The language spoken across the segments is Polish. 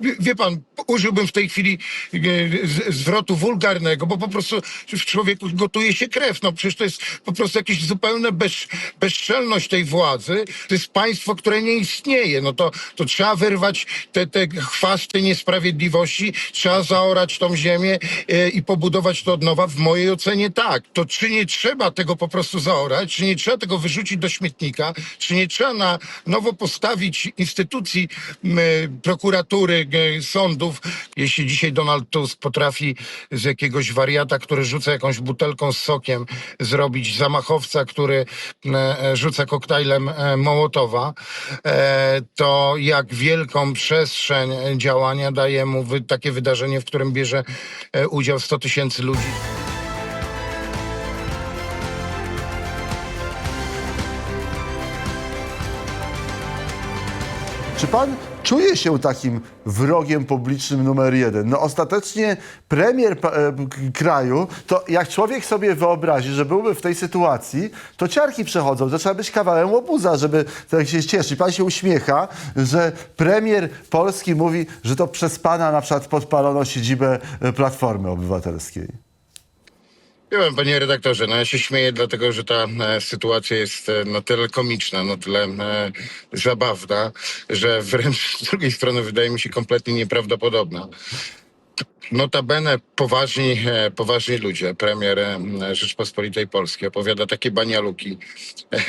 Wie, pan, użyłbym w tej chwili e, zwrotu wulgarnego, bo po prostu w człowieku gotuje się krew. No przecież to jest po prostu jakieś zupełne bez, bezczelność tej władzy. To jest państwo, które nie istnieje. No to, to trzeba wyrwać te, te chwasty niesprawiedliwości, trzeba zaorać tą ziemię e, i pobudować to od nowa. W mojej ocenie tak. To czy nie trzeba tego po prostu zaorać, czy nie trzeba tego wyrzucić do śmietnika, czy nie trzeba na nowo postawić instytucji m, prokuratury, e, sądów. Jeśli dzisiaj Donald Tusk potrafi z jakiegoś wariata, który rzuca jakąś butelką z sokiem, zrobić zamachowca, który e, e, rzuca koktajlem e, Mołotowa, e, to jak wielką przestrzeń e, działania daje mu takie wydarzenie, w którym bierze e, udział 100 tysięcy ludzi. Czy pan czuje się takim wrogiem publicznym numer jeden? No ostatecznie premier e, kraju, to jak człowiek sobie wyobrazi, że byłby w tej sytuacji, to ciarki przechodzą. To trzeba być kawałem łobuza, żeby tak się cieszyć. Pan się uśmiecha, że premier Polski mówi, że to przez pana na przykład podpalono siedzibę e, Platformy Obywatelskiej. Wiem, panie redaktorze, no ja się śmieję dlatego, że ta e, sytuacja jest e, na tyle komiczna, na tyle e, zabawna, że wręcz z drugiej strony wydaje mi się kompletnie nieprawdopodobna. Notabene poważni, e, poważni ludzie, premier e, Rzeczpospolitej Polskiej opowiada takie banialuki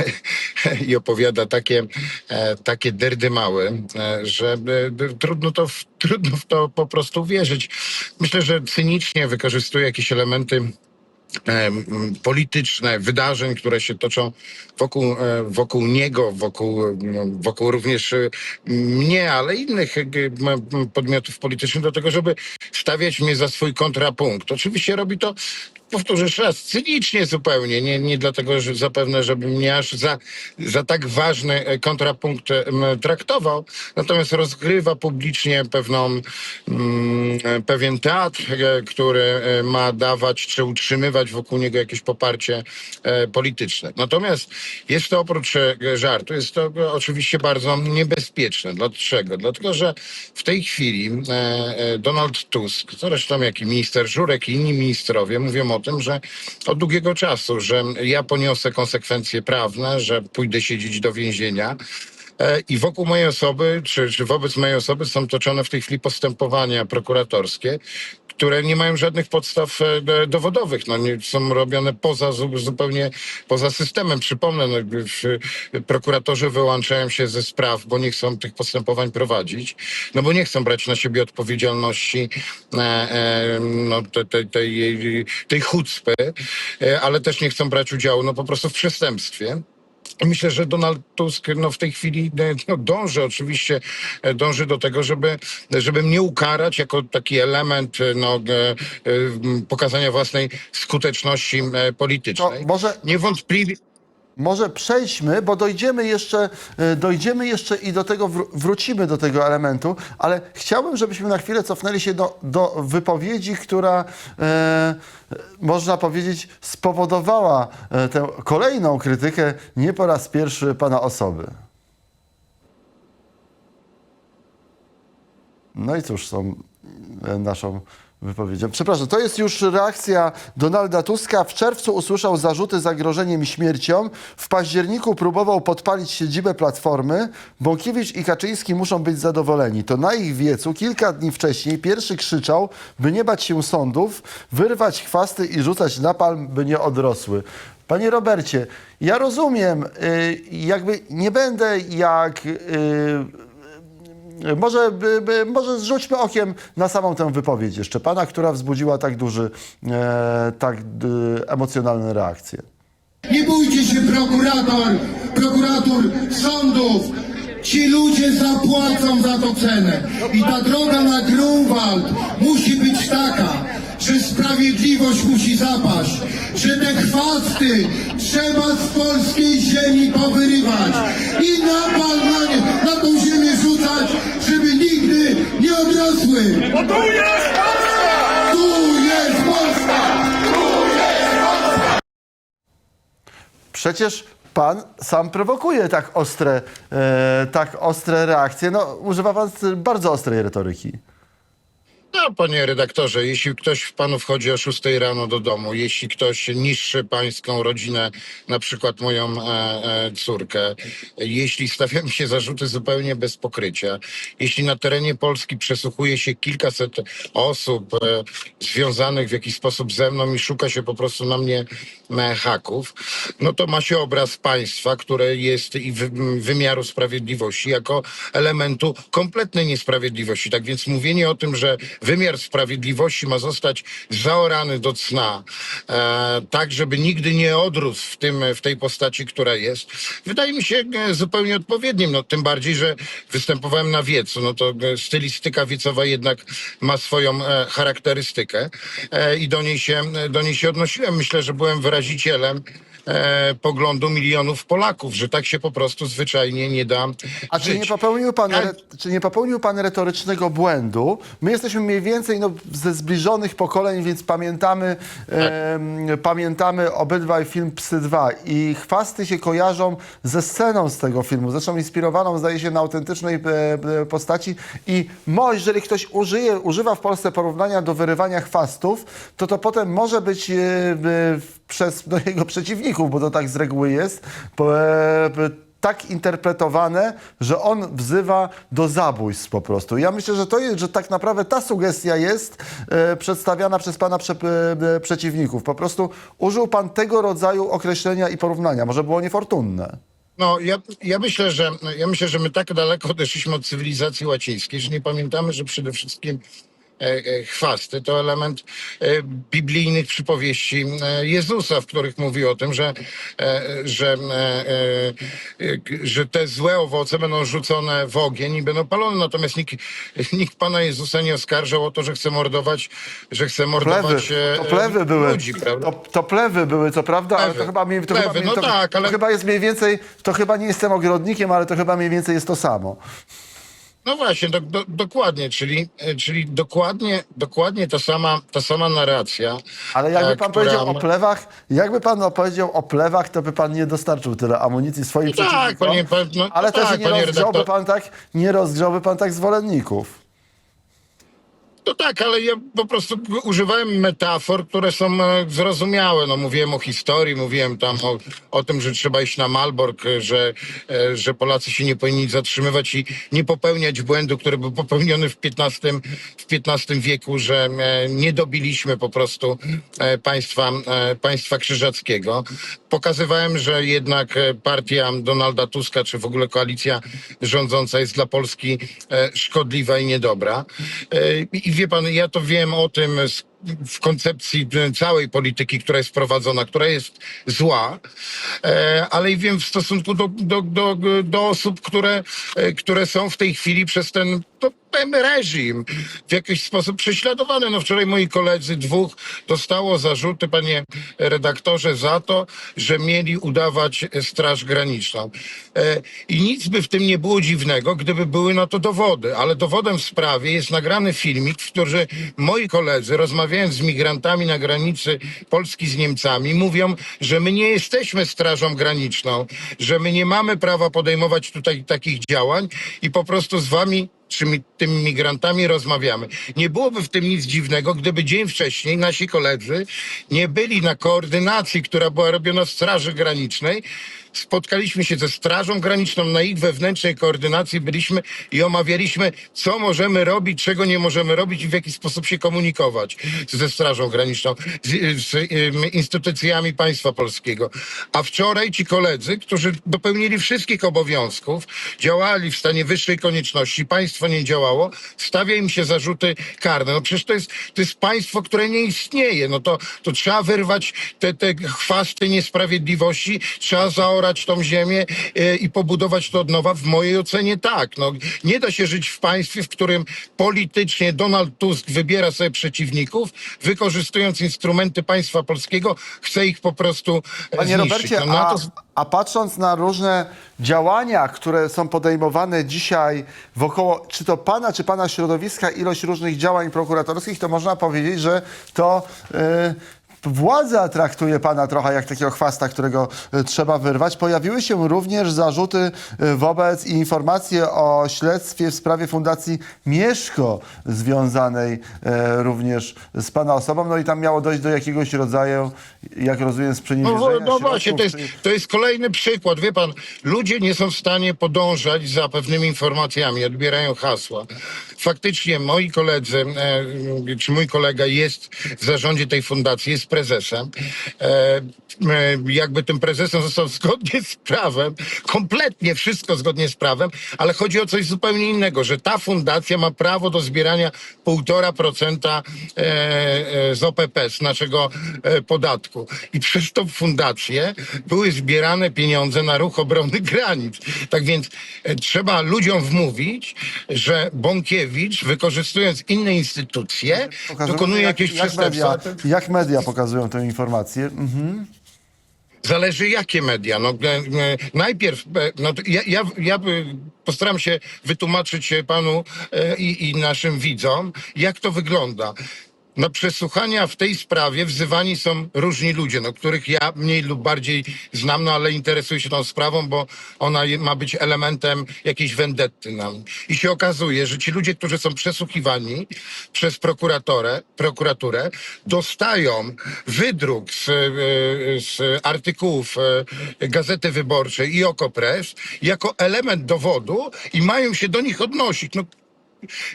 i opowiada takie, e, takie derdymały, e, że e, trudno, to, w- trudno w to po prostu wierzyć. Myślę, że cynicznie wykorzystuje jakieś elementy em, polityczne wydarzeń, które się toczą wokół, e, wokół niego, wokół, wokół również e, mnie, ale innych e, podmiotów politycznych do tego, żeby stawiać mnie za swój kontrapunkt. Oczywiście robi to Powtórzę jeszcze raz, cynicznie zupełnie, nie, nie dlatego, że zapewne, żeby mnie aż za, za tak ważny e, kontrapunkt traktował, natomiast rozgrywa publicznie pewną, mm, e, pewien teatr, e, który ma dawać czy utrzymywać wokół niego jakieś poparcie polityczne. Natomiast jest to oprócz żartu, jest to oczywiście bardzo niebezpieczne. Dlaczego? Dlatego, że w tej chwili Donald Tusk, zresztą jak i minister Żurek i inni ministrowie mówią o tym, że od długiego czasu, że ja poniosę konsekwencje prawne, że pójdę siedzieć do więzienia. E, I wokół mojej osoby, czy, czy wobec mojej osoby są toczone w tej chwili postępowania prokuratorskie, które nie mają żadnych podstaw e, do- dowodowych. No, nie, są robione poza, zu- zupełnie poza systemem. Przypomnę, no, prokuratorzy wyłączają się ze spraw, bo nie chcą tych postępowań prowadzić, no bo nie chcą brać na siebie odpowiedzialności e, e, no, te, te, tej, tej chucpy, e, ale też nie chcą brać udziału no, po prostu w przestępstwie. Myślę, że Donald Tusk no, w tej chwili e, no, dąży oczywiście, e, dąży do tego, żeby, żeby mnie ukarać jako taki element e, no, e, pokazania własnej skuteczności politycznej. To może- Niewątpliwie, Może przejdźmy, bo dojdziemy jeszcze, e, dojdziemy jeszcze i do tego wró- wrócimy do tego elementu, ale chciałbym, żebyśmy na chwilę cofnęli się do, do wypowiedzi, która e, można powiedzieć spowodowała e, tę kolejną krytykę nie po raz pierwszy pana osoby. No i cóż są e, naszą wypowiedzią. Przepraszam, to jest już reakcja Donalda Tuska. W czerwcu usłyszał zarzuty zagrożeniem śmiercią. W październiku próbował podpalić siedzibę Platformy. Bąkiewicz i Kaczyński muszą być zadowoleni. To na ich wiecu kilka dni wcześniej pierwszy krzyczał, by nie bać się sądów, wyrwać chwasty i rzucać napalm, by nie odrosły. Panie Robercie, ja rozumiem, y, jakby nie będę jak... y, może, może zrzućmy okiem na samą tę wypowiedź jeszcze pana, która wzbudziła tak duży, e, tak emocjonalne reakcje. Nie bójcie się prokurator, prokurator sądów. Ci ludzie zapłacą za to cenę. I ta droga na Grunwald musi być taka, że sprawiedliwość musi zapaść, że te chwasty trzeba z polskiej ziemi powyrywać i na, nie, na tą ziemię rzucać, żeby nigdy nie odrosły. Bo tu jest Polska! Tu jest Polska! Przecież pan sam prowokuje tak ostre, e, tak ostre reakcje. No, używa pan bardzo ostrej retoryki. No, panie redaktorze, jeśli ktoś w panu wchodzi o 6 rano do domu, jeśli ktoś niszczy pańską rodzinę, na przykład moją e, e, córkę, jeśli stawiam się zarzuty zupełnie bez pokrycia, jeśli na terenie Polski przesłuchuje się kilkaset osób e, związanych w jakiś sposób ze mną i szuka się po prostu na mnie e, haków, no to ma się obraz państwa, które jest i wy, wymiaru sprawiedliwości jako elementu kompletnej niesprawiedliwości. Tak więc mówienie o tym, że wymiar sprawiedliwości ma zostać zaorany do cna, e, tak żeby nigdy nie odrósł w, tym, w tej postaci, która jest, wydaje mi się e, zupełnie odpowiednim. No, tym bardziej, że występowałem na wiecu. No to e, stylistyka wiecowa jednak ma swoją e, charakterystykę e, i do niej, się, do niej się odnosiłem. Myślę, że byłem wyrazicielem e, poglądu milionów Polaków, że tak się po prostu zwyczajnie nie da A czy nie, popełnił pan, Ja- re, czy nie popełnił pan retorycznego błędu? My jesteśmy mniej więcej no, ze zbliżonych pokoleń, więc pamiętamy, em, pamiętamy obydwaj film Psy 2 i chwasty się kojarzą ze sceną z tego filmu, zresztą inspirowaną zdaje się na autentycznej e, e, postaci. I mo, jeżeli ktoś użyje, używa w Polsce porównania do wyrywania chwastów, to to potem może być e, e, przez no, jego przeciwników, bo to tak z reguły jest, e, tak interpretowane, że on wzywa do zabójstw po prostu. Ja myślę, że to jest, że tak naprawdę ta sugestia jest e, przedstawiana przez pana prze, e, przeciwników. Po prostu użył pan tego rodzaju określenia i porównania. Może było niefortunne. No, ja, ja, myślę, że, ja myślę, że my tak daleko odeszliśmy od cywilizacji łacińskiej, że nie pamiętamy, że przede wszystkim chwasty to element e, biblijnych przypowieści e, Jezusa, w których mówi o tym, że, e, że, e, e, e, że te złe owoce będą rzucone w ogień i będą palone. Natomiast nikt, nikt Pana Jezusa nie oskarżał o to, że chce mordować, że chce Plewy, mordować e, to plewy były. ludzi, prawda? To, to plewy były, co prawda, ale to Plewy. chyba, mniej- to, Plewy, chyba, no to, tak, ale- to chyba jest mniej więcej, to chyba nie jestem ogrodnikiem, ale to chyba mniej więcej jest to samo. No właśnie, do, do, dokładnie, czyli, e, czyli dokładnie, dokładnie ta sama, ta sama narracja. Ale jakby e, pan która powiedział o plewach, jakby pan opowiedział o plewach, to by pan nie dostarczył tyle amunicji swoim No tak, przeciwnikom. panie- panie- no ale też tak, nie rozgrzałby redaktor. pan tak, nie rozgrzałby pan tak zwolenników. No tak, ale ja po prostu używałem metafor, które są e, zrozumiałe. No, mówiłem o historii, mówiłem tam o, o tym, że trzeba iść na Malbork, e, że, e, że Polacy się nie powinni zatrzymywać i nie popełniać błędu, który był popełniony w XV, w XV wieku, że nie dobiliśmy po prostu państwa, państwa krzyżackiego. Pokazywałem, że jednak e, partia Donalda Tuska, czy w ogóle koalicja rządząca jest dla Polski e, szkodliwa i niedobra. E, I wie pan, ja to wiem o tym z, w koncepcji e, całej polityki, która jest prowadzona, która jest zła, e, ale i wiem w stosunku do, do, do, do osób, które, e, które są w tej chwili przez ten reżim w jakiś sposób prześladowane. No wczoraj moi koledzy dwóch dostało zarzuty, panie redaktorze, za to, że mieli udawać Straż Graniczną. E, I nic by w tym nie było dziwnego, gdyby były na to dowody, ale dowodem w sprawie jest nagrany filmik, w którym moi koledzy, rozmawiając z migrantami na granicy Polski z Niemcami, mówią, że my nie jesteśmy Strażą Graniczną, że my nie mamy prawa podejmować tutaj takich działań i po prostu z wami czy mi, tymi migrantami rozmawiamy. Nie byłoby w tym nic dziwnego, gdyby dzień wcześniej nasi koledzy nie byli na koordynacji, która była robiona w Straży Granicznej. Spotkaliśmy się ze Strażą Graniczną na ich wewnętrznej koordynacji, byliśmy i omawialiśmy, co możemy robić, czego nie możemy robić i w jaki sposób się komunikować ze Strażą Graniczną, z, z instytucjami państwa polskiego. A wczoraj ci koledzy, którzy dopełnili wszystkich obowiązków, działali w stanie wyższej konieczności, państwo nie działało, stawia im się zarzuty karne. No przecież to jest, to jest państwo, które nie istnieje. No to, to trzeba wyrwać te, te chwasty niesprawiedliwości, trzeba zaorać tą ziemię e, i pobudować to od nowa. W mojej ocenie tak. No, nie da się żyć w państwie, w którym politycznie Donald Tusk wybiera sobie przeciwników, wykorzystując instrumenty państwa polskiego, chce ich po prostu Panie zniszczyć. Robercie, No, na a, to- a patrząc na różne działania, które są podejmowane dzisiaj wokoło, czy to pana, czy pana środowiska, ilość różnych działań prokuratorskich, to można powiedzieć, że to y, władza traktuje pana trochę jak takiego chwasta, którego e, trzeba wyrwać. Pojawiły się również zarzuty e, wobec i informacje o śledztwie w sprawie Fundacji Mieszko związanej e, również z pana osobą. No i tam miało dojść do jakiegoś rodzaju, jak rozumiem, No, sprzeniewierzenia no właśnie, to jest, to jest kolejny przykład. Wie pan, ludzie nie są w stanie podążać za pewnymi informacjami, odbierają hasła. Faktycznie moi koledzy, e, czy mój kolega jest w zarządzie tej fundacji, jest prezesem. E, jakby tym prezesem został zgodnie z prawem, kompletnie wszystko zgodnie z prawem, ale chodzi o coś zupełnie innego, że ta fundacja ma prawo do zbierania 1,5% e, z OPP, z naszego podatku. I przez tą fundację były zbierane pieniądze na ruch obrony granic. Tak więc trzeba ludziom wmówić, że Bąkiewicz, wykorzystując inne instytucje, Pokazują, dokonuje jak, jakieś jak media, przestępstwa. jak media pokazują tę informację. Mhm. Zależy jakie media. No, e, e, najpierw, e, no, to ja, ja, ja e, postaram się wytłumaczyć e, panu e, i, i naszym widzom, jak to wygląda. Na przesłuchania w tej sprawie wzywani są różni ludzie, no, których ja mniej lub bardziej znam, no, ale interesuję się tą sprawą, bo ona ma być elementem jakiejś wendetty nam. I się okazuje, że ci ludzie, którzy są przesłuchiwani przez prokuratorę, prokuraturę, dostają wydruk z, e, z artykułów e, Gazety Wyborczej i Okopres jako element dowodu i mają się do nich odnosić. No,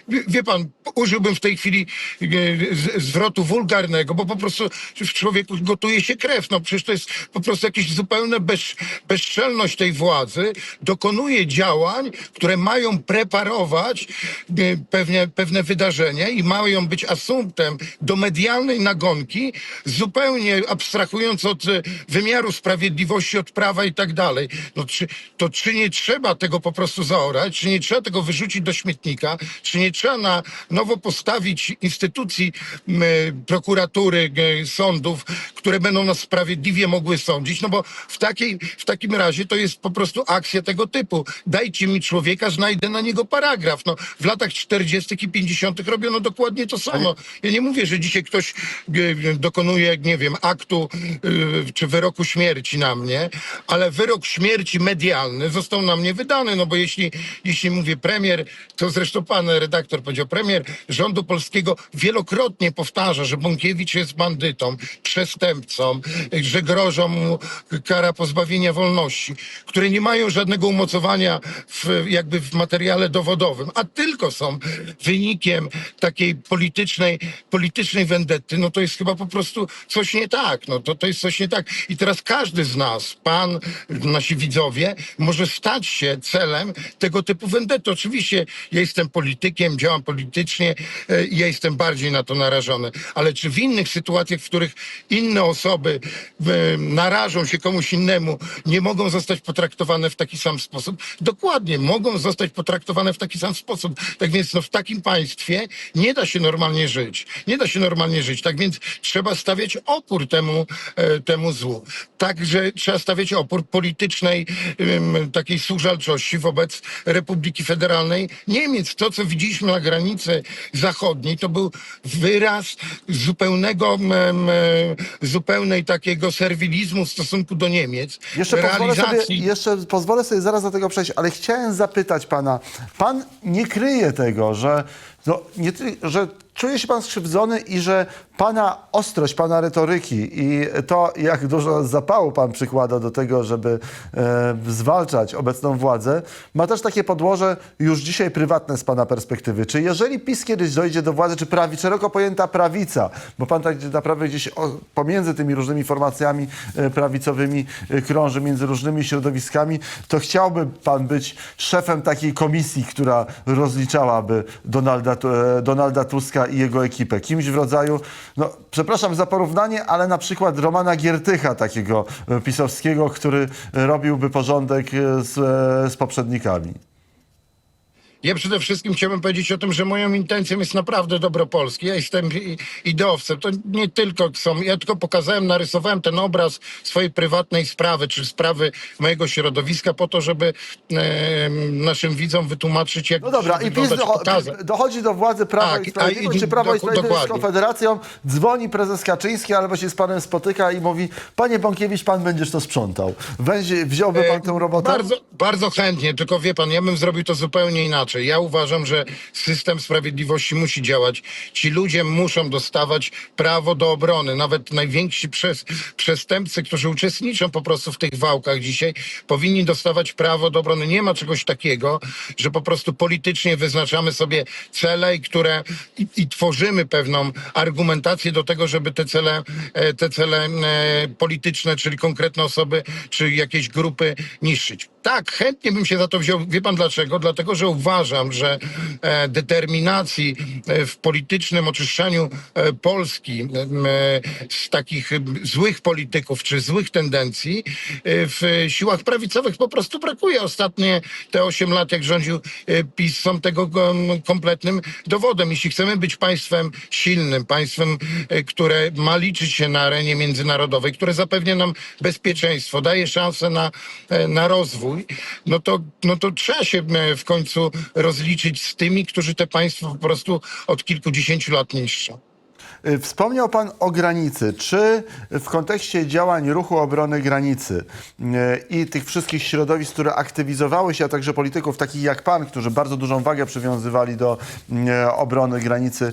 Wie, pan, użyłbym w tej chwili e, zwrotu wulgarnego, bo po prostu w człowieku gotuje się krew. No przecież to jest po prostu jakaś zupełna bez, bezczelność tej władzy. Dokonuje działań, które mają preparować e, pewnie, pewne wydarzenia i mają być asumptem do medialnej nagonki, zupełnie abstrahując od e, wymiaru sprawiedliwości, od prawa i tak dalej. No, czy, to czy nie trzeba tego po prostu zaorać, czy nie trzeba tego wyrzucić do śmietnika, czy nie trzeba na nowo postawić instytucji m, prokuratury, g, sądów, które będą nas sprawiedliwie mogły sądzić, no bo w, takiej, w takim razie to jest po prostu akcja tego typu. Dajcie mi człowieka, znajdę na niego paragraf. No, w latach 40. i 50. robiono dokładnie to samo. Ja nie mówię, że dzisiaj ktoś dokonuje, nie wiem, aktu y, czy wyroku śmierci na mnie, ale wyrok śmierci medialny został na mnie wydany, no bo jeśli, jeśli mówię premier, to zresztą pan redaktor powiedział, premier rządu polskiego wielokrotnie powtarza, że Bąkiewicz jest bandytą, przestępcą, że grożą mu kara pozbawienia wolności, które nie mają żadnego umocowania w, jakby w materiale dowodowym, a tylko są wynikiem takiej politycznej, politycznej wendetty, no to jest chyba po prostu coś nie tak. No to, to jest coś nie tak. I teraz każdy z nas, pan, nasi widzowie, może stać się celem tego typu wendetty. Oczywiście ja jestem politykiem, działam politycznie, e, ja jestem bardziej na to narażony. Ale czy w innych sytuacjach, w których inne osoby narażą się komuś innemu, nie mogą zostać potraktowane w taki sam sposób? Dokładnie, mogą zostać potraktowane w taki sam sposób. Tak więc no, w takim państwie nie da się normalnie żyć. Nie da się normalnie żyć. Tak więc trzeba stawiać opór temu, e, temu złu. Także trzeba stawiać opór politycznej takiej służalczości wobec Republiki Federalnej Niemiec. To, co widzieliśmy na granicy zachodniej, to był wyraz zupełnego, zupełnej takiego serwilizmu w stosunku do Niemiec. Jeszcze pozwolę, sobie, jeszcze pozwolę sobie zaraz do tego przejść, ale chciałem zapytać pana. Pan nie kryje tego, że, no, nie, że czuje się pan skrzywdzony i że pana ostrość, pana retoryki i to, jak dużo zapału pan przykłada do tego, żeby e, zwalczać obecną władzę, ma też takie podłoże już dzisiaj prywatne z pana perspektywy. Czy jeżeli PiS kiedyś dojdzie do władzy, czy prawi, szeroko pojęta prawica, bo pan tak naprawdę gdzieś o, pomiędzy tymi różnymi formacjami e, prawicowymi e, krąży, między różnymi środowiskami, to chciałby pan być szefem takiej komisji, która rozliczałaby Donalda, e, Donalda Tuska i jego ekipę. Kimś w rodzaju, no przepraszam za porównanie, ale na przykład Romana Giertycha, takiego e, pisowskiego, który robiłby porządek e, z, e, z poprzednikami. Ja przede wszystkim chciałbym powiedzieć o tym, że moją intencją jest naprawdę dobro Polski. Ja jestem i- ideowcem. To nie tylko są, ja tylko pokazałem, narysowałem ten obraz swojej prywatnej sprawy, czy sprawy mojego środowiska po to, żeby e, naszym widzom wytłumaczyć, jak No dobra, i PiS docho- dochodzi do władzy Prawa Tak, i Sprawiedliwości, i- czy Prawo i doku- Sprawiedliwość z. Konfederacją, dzwoni prezes Kaczyński albo się z panem spotyka i mówi, panie Bąkiewicz, pan będziesz to sprzątał. Wziąłby pan tę robotę? Bardzo, bardzo chętnie, tylko wie pan, ja bym zrobił to zupełnie inaczej. Ja uważam, że system sprawiedliwości musi działać. Ci ludzie muszą dostawać prawo do obrony. Nawet najwięksi przes- przestępcy, którzy uczestniczą po prostu w tych wałkach dzisiaj, powinni dostawać prawo do obrony. Nie ma czegoś takiego, że po prostu politycznie wyznaczamy sobie cele, i które i, i tworzymy pewną argumentację do tego, żeby te cele, e, te cele e, polityczne, czyli konkretne osoby, czy jakieś grupy niszczyć. Tak, chętnie bym się za to wziął. Wie pan dlaczego? Dlatego, że uważam, że e, determinacji e, w politycznym oczyszczaniu e, Polski z takich złych polityków czy złych tendencji w siłach prawicowych po prostu brakuje. Ostatnie te 8 lat, jak rządził PiS, są tego kompletnym dowodem. Jeśli chcemy być państwem silnym, państwem, które ma liczyć się na arenie międzynarodowej, które zapewnia nam bezpieczeństwo, daje szansę na, na rozwój, no to, no to trzeba się w końcu rozliczyć z tymi, którzy te państwo po prostu od kilkudziesięciu lat niszczą. Y, Wspomniał Pan o granicy. Czy w kontekście działań ruchu obrony granicy y, i tych wszystkich środowisk, które aktywizowały się, a także polityków takich jak Pan, którzy bardzo dużą wagę przywiązywali do y, obrony granicy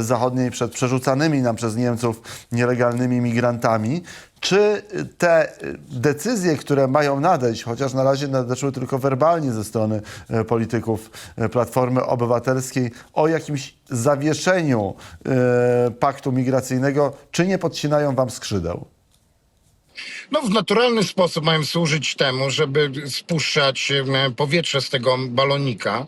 zachodniej przed przerzucanymi nam przez Niemców nielegalnymi migrantami, czy te decyzje, które mają nadejść, chociaż na razie nadeszły tylko werbalnie ze strony y, polityków y, Platformy Obywatelskiej, o jakimś zawieszeniu y, paktu migracyjnego, czy nie podcinają wam skrzydeł? No, w naturalny sposób mają służyć temu, żeby spuszczać powietrze z tego balonika,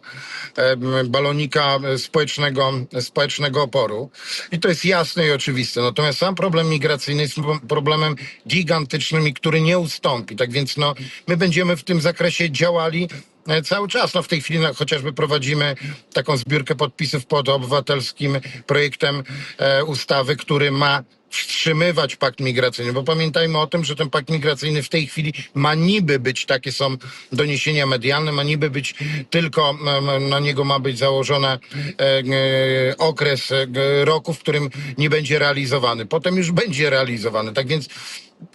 balonika społecznego, społecznego oporu. I to jest jasne i oczywiste. Natomiast sam problem migracyjny jest pro- problemem gigantycznym i który nie ustąpi. Tak więc no, my będziemy w tym zakresie działali e, cały czas. No w tej chwili no, chociażby prowadzimy taką zbiórkę podpisów pod obywatelskim projektem e, ustawy, który ma wstrzymywać pakt migracyjny, bo pamiętajmy o tym, że ten pakt migracyjny w tej chwili ma niby być, takie są doniesienia medialne, ma niby być tylko, na niego ma być założony okres e, g- roku, w którym nie będzie realizowany. Potem już będzie realizowany. Tak więc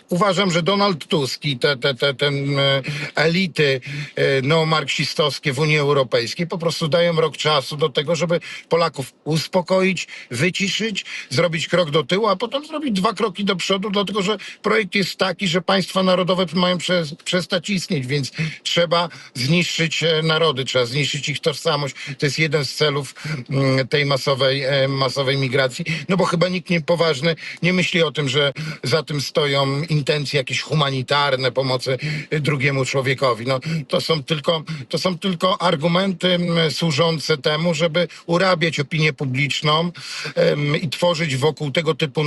Uważam, że Donald Tusk i te, te, te, ten e, elity e, neomarksistowskie w Unii Europejskiej po prostu dają rok czasu do tego, żeby Polaków uspokoić, wyciszyć, zrobić krok do tyłu, a potem zrobić dwa kroki do przodu, dlatego że projekt jest taki, że państwa narodowe mają przez, przestać istnieć, więc trzeba zniszczyć e, narody, trzeba zniszczyć ich tożsamość. To jest jeden z celów mm, tej masowej, e, masowej migracji, no bo chyba nikt nie poważny nie myśli o tym, że za tym stoją intencje jakieś humanitarne pomocy y, drugiemu człowiekowi. No, to są tylko, to są tylko argumenty służące temu, żeby urabiać opinię publiczną em, i tworzyć wokół tego typu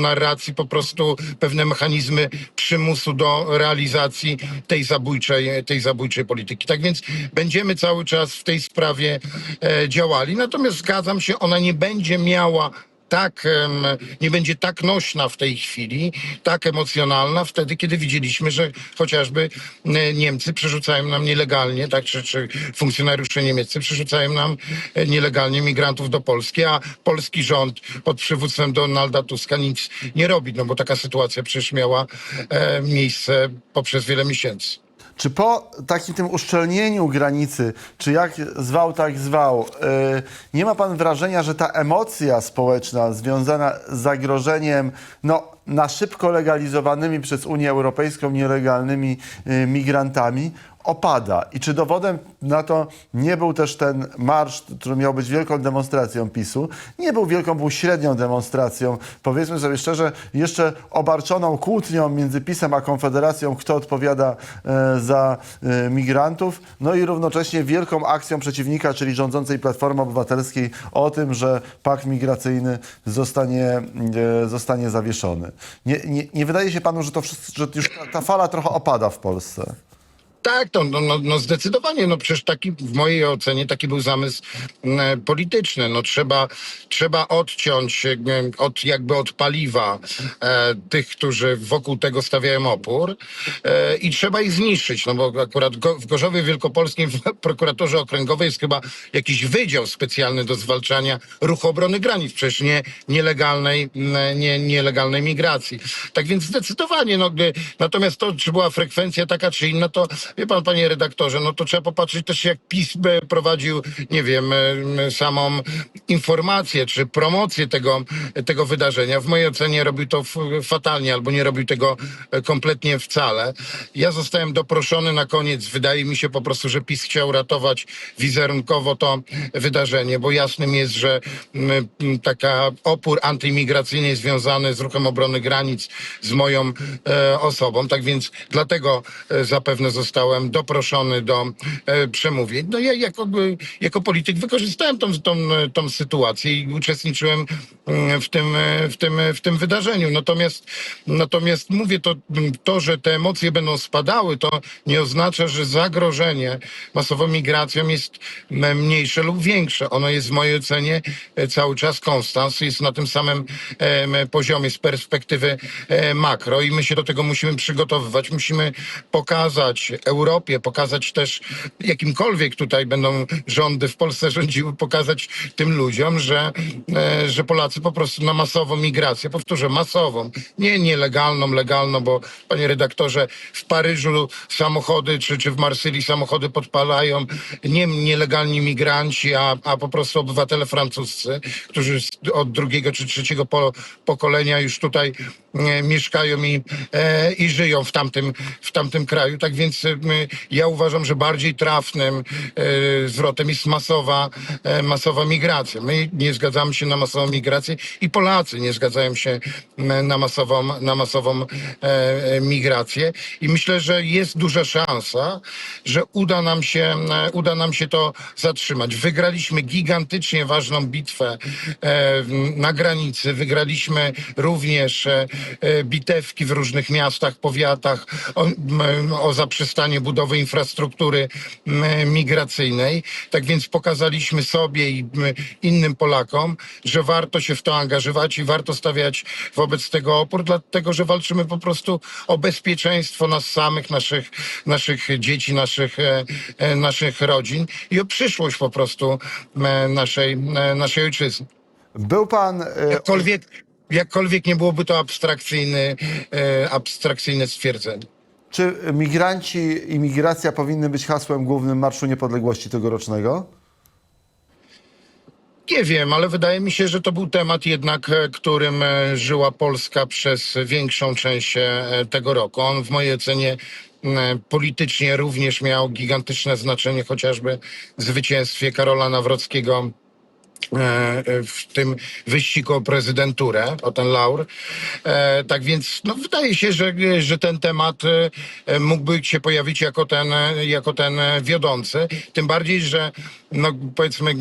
po prostu pewne mechanizmy przymusu do realizacji tej zabójczej, tej zabójczej polityki. Tak więc będziemy cały czas w tej sprawie e, działali. Natomiast zgadzam się, ona nie będzie miała tak, nie będzie tak nośna w tej chwili, tak emocjonalna wtedy, kiedy widzieliśmy, że chociażby Niemcy przerzucają nam nielegalnie, tak, czy, czy funkcjonariusze niemieccy przerzucają nam e, nielegalnie migrantów do Polski, a polski rząd pod przywództwem Donalda Tuska nic nie robi, no bo taka sytuacja przecież miała e, miejsce poprzez wiele miesięcy. Czy po takim tym uszczelnieniu granicy, czy jak zwał, tak zwał, yy, nie ma pan wrażenia, że ta emocja społeczna związana z zagrożeniem no, na szybko legalizowanymi przez Unię Europejską nielegalnymi yy, migrantami opada? I czy dowodem na to nie był też ten marsz, który miał być wielką demonstracją PiSu? Nie był wielką, był średnią demonstracją, powiedzmy sobie szczerze, jeszcze obarczoną kłótnią między PiSem a Konfederacją, kto odpowiada e, za e, migrantów, no i równocześnie wielką akcją przeciwnika, czyli rządzącej Platformy Obywatelskiej o tym, że pakt migracyjny zostanie, e, zostanie zawieszony. Nie, nie, nie wydaje się panu, że to wszystko, że już ta, ta fala trochę opada w Polsce? Tak, to no, no, no zdecydowanie, no przecież taki, w mojej ocenie taki był zamysł mm, polityczny. No trzeba, trzeba odciąć e, od, jakby od paliwa e, tych, którzy wokół tego stawiają opór e, i trzeba ich zniszczyć, no bo akurat go, w Gorzowie Wielkopolskim w prokuraturze okręgowej jest chyba jakiś wydział specjalny do zwalczania ruchu obrony granic, przecież nie nielegalnej, mm, nie, nielegalnej migracji. Tak więc zdecydowanie, no gdy, natomiast to, czy była frekwencja taka czy inna, to wie pan, panie redaktorze, no to trzeba popatrzeć też jak PiS prowadził, nie wiem, em, samą informację czy promocję tego, tego wydarzenia. W mojej ocenie robił to fatalnie albo nie robił tego e, kompletnie wcale. Ja zostałem doproszony na koniec. Wydaje mi się po prostu, że PiS chciał ratować wizerunkowo to wydarzenie, bo jasnym jest, że taka opór antyimigracyjny związany z ruchem obrony granic z moją e, osobą. Tak więc dlatego e, zapewne zostałem doproszony do e, przemówień. No ja jako, jako polityk wykorzystałem tą, tą, tą sytuację i uczestniczyłem mm, w tym, e, w tym, w tym wydarzeniu. Natomiast, natomiast mówię to, to, że te emocje będą spadały, to nie oznacza, że zagrożenie masową migracją jest mniejsze lub większe. Ono jest w mojej ocenie e, cały czas konstans, jest na tym samym poziomie z perspektywy e, makro i my się do tego musimy przygotowywać. Musimy pokazać Europie, pokazać też jakimkolwiek tutaj będą rządy w Polsce rządziły, pokazać tym ludziom, że, e, że Polacy po prostu na masową migrację, powtórzę, masową, nie nielegalną, legalną, bo panie redaktorze, w Paryżu samochody czy, czy w Marsylii samochody podpalają nie nielegalni migranci, a, a po prostu obywatele francuscy, którzy od drugiego czy trzeciego po, pokolenia już tutaj e, mieszkają i, e, i żyją w tamtym, w tamtym kraju. Tak więc e, ja uważam, że bardziej trafnym e, zwrotem jest masowa, e, masowa migracja. My nie zgadzamy się na masową migrację i Polacy nie zgadzają się na masową, na masową e, migrację i myślę, że jest duża szansa, że uda nam się, uda nam się to zatrzymać. Wygraliśmy gigantycznie ważną bitwę na granicy, wygraliśmy również bitewki w różnych miastach, powiatach o, o zaprzestanie budowy infrastruktury m, migracyjnej. Tak więc pokazaliśmy sobie i innym Polakom, że warto się w to angażować i warto stawiać wobec tego opór, dlatego że walczymy po prostu o bezpieczeństwo nas samych, naszych, naszych dzieci, naszych, e, e, naszych rodzin i o przyszłość po prostu e, naszej, e, naszej ojczyzny. Był pan... e, Jakkolwiek, jakkolwiek nie byłoby to abstrakcyjny, e, abstrakcyjne stwierdzenie. Czy migranci i migracja powinny być hasłem głównym Marszu Niepodległości tegorocznego? Nie wiem, ale wydaje mi się, że to był temat jednak, e, którym e, żyła Polska przez większą część e, tego roku. On w mojej ocenie politycznie również miał gigantyczne znaczenie, chociażby w zwycięstwie Karola Nawrockiego w tym wyścigu o prezydenturę, o ten laur. E, tak więc no, wydaje się, że, że ten temat e, mógłby się pojawić jako ten, e, jako ten e, wiodący. Tym bardziej, że no, powiedzmy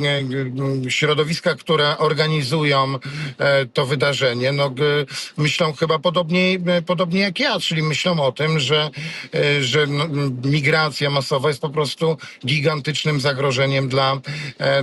środowiska, które organizują e, to wydarzenie, no, myślą chyba podobnie, e, podobnie jak ja, czyli myślą o tym, że, e, że no, migracja masowa jest po prostu gigantycznym zagrożeniem dla,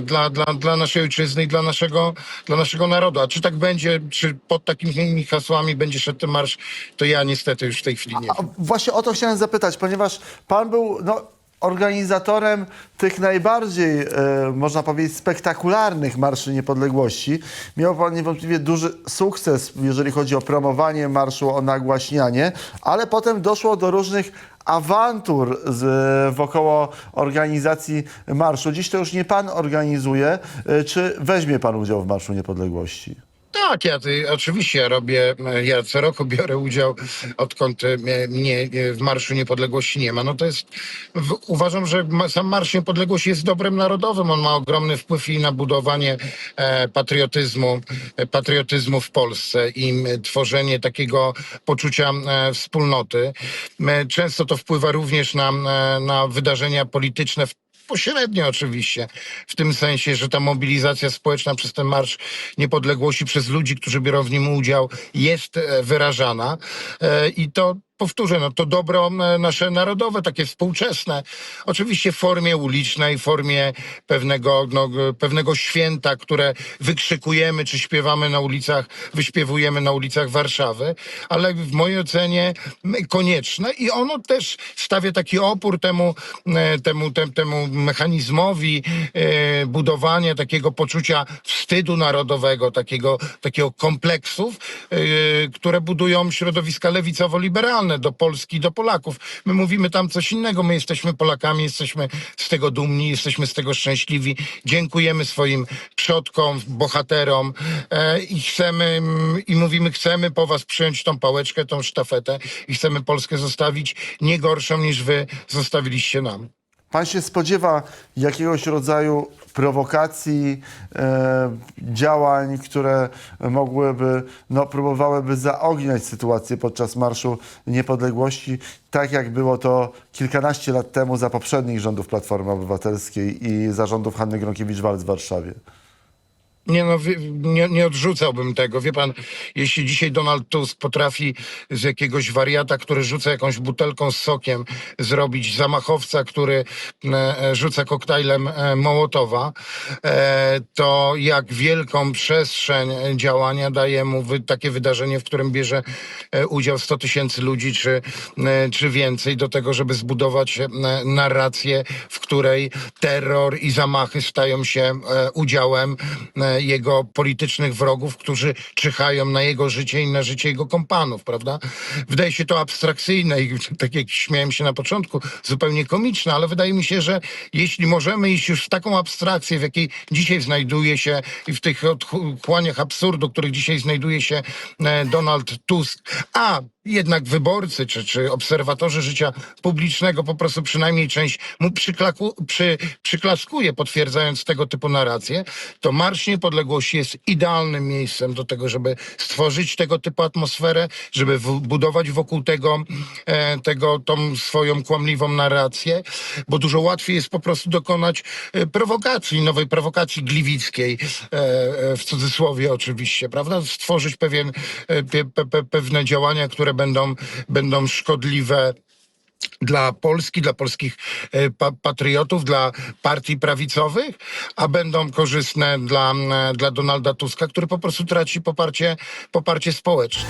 dla, dla, dla naszej ojczyzny i dla naszego, dla naszego narodu. A czy tak będzie, czy pod takimi hasłami będzie szedł ten marsz, to ja niestety już w tej chwili nie A wiem. Właśnie o to chciałem zapytać, ponieważ pan był no, organizatorem tych najbardziej, e, można powiedzieć, spektakularnych Marszy Niepodległości. Miał pan niewątpliwie duży sukces, jeżeli chodzi o promowanie marszu, o nagłaśnianie, ale potem doszło do różnych awantur z, wokoło organizacji marszu. Dziś to już nie pan organizuje. E, Czy weźmie pan udział w Marszu Niepodległości? Tak, ja ty, oczywiście robię, e, ja co roku biorę udział, odkąd e, mnie e, w Marszu Niepodległości nie ma. No to jest, w, uważam, że sam Marsz Niepodległości jest dobrem narodowym. On ma ogromny wpływ i na budowanie e, patriotyzmu, e, patriotyzmu w Polsce i m, tworzenie takiego poczucia e, wspólnoty. Często to wpływa również na, e, na wydarzenia polityczne w Pośrednio oczywiście, w tym sensie, że ta mobilizacja społeczna przez ten Marsz Niepodległości, przez ludzi, którzy biorą w nim udział, jest e, wyrażana. E, I to powtórzę, no to dobro nasze narodowe, takie współczesne, oczywiście w formie ulicznej, w formie pewnego, no, pewnego święta, które wykrzykujemy, czy śpiewamy na ulicach, wyśpiewujemy na ulicach Warszawy, ale w mojej ocenie konieczne i ono też stawia taki opór temu, temu, tem, temu mechanizmowi e, budowania takiego poczucia wstydu narodowego, takiego, takiego kompleksów, e, które budują środowiska lewicowo-liberalne do Polski, do Polaków. My mówimy tam coś innego, my jesteśmy Polakami, jesteśmy z tego dumni, jesteśmy z tego szczęśliwi, dziękujemy swoim przodkom, bohaterom e, i chcemy, mm, i mówimy, chcemy po was przyjąć tą pałeczkę, tą sztafetę i chcemy Polskę zostawić nie gorszą niż wy zostawiliście nam. Pan się spodziewa jakiegoś rodzaju prowokacji, e, działań, które mogłyby, no, próbowałyby zaogniać sytuację podczas Marszu Niepodległości, tak jak było to kilkanaście lat temu za poprzednich rządów Platformy Obywatelskiej i zarządów Hanny Gronkiewicz-Walc w Warszawie. Nie, no, nie, nie odrzucałbym tego. Wie pan, jeśli dzisiaj Donald Tusk potrafi z jakiegoś wariata, który rzuca jakąś butelką z sokiem, zrobić zamachowca, który e, e, rzuca koktajlem e, Mołotowa, to jak wielką przestrzeń działania daje mu takie wydarzenie, w którym bierze udział 100 tysięcy ludzi, czy, czy więcej, do tego, żeby zbudować narrację, w której terror i zamachy stają się udziałem jego politycznych wrogów, którzy czyhają na jego życie i na życie jego kompanów, prawda? Wydaje się to abstrakcyjne i tak jak śmiałem się na początku, zupełnie komiczne, ale wydaje mi się, że jeśli możemy iść już w taką abstrakcję, w jakiej dzisiaj znajduje się i w tych odchłaniach absurdu, których dzisiaj znajduje się e, Donald Tusk, a jednak wyborcy czy, czy obserwatorzy życia publicznego, po prostu przynajmniej część mu przyklaku, przy, przyklaskuje, potwierdzając tego typu narracje, to Marsz Niepodległości jest idealnym miejscem do tego, żeby stworzyć tego typu atmosferę, żeby budować wokół tego, e, tego tą swoją kłamliwą narrację, bo dużo łatwiej jest po prostu dokonać e, prowokacji, nowej prowokacji gliwickiej, e, e, w cudzysłowie oczywiście, prawda? Stworzyć pewien, e, pe, pe, pewne działania, które będą, będą szkodliwe dla Polski, dla polskich e, pa patriotów, dla partii prawicowych, a będą korzystne dla, e, dla Donalda Tuska, który po prostu traci poparcie, poparcie społeczne.